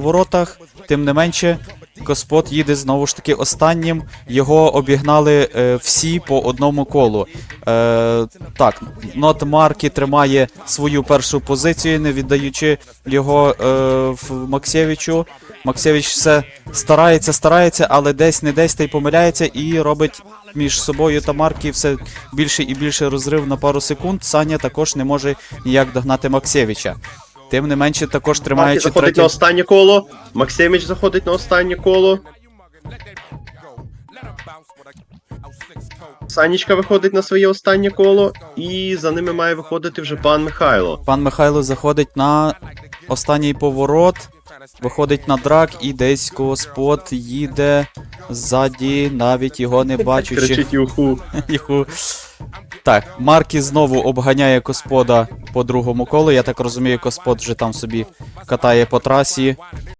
воротах. Тим не менше, Господ їде знову ж таки останнім. Його обігнали е, всі по одному колу. Е, так, Нот Маркі тримає свою першу позицію, не віддаючи його е, Максєвичу. Максєвич все старається, старається, але десь не десь та й помиляється і робить між собою та Маркі все більше і більше розрив на пару секунд. Саня також не може ніяк догнати Максєвича. Тим не менше, також тримаючи заходить третє. на останнє коло. Максиміч заходить на останнє коло. Санічка виходить на своє останнє коло, і за ними має виходити вже пан Михайло. Пан Михайло заходить на останній поворот, виходить на драк і десь Господ їде ззаді, навіть його не бачучи. Кричить юху. Юху. Так, Маркі знову обганяє Коспода по другому колу. Я так розумію, Коспод вже там собі катає по трасі.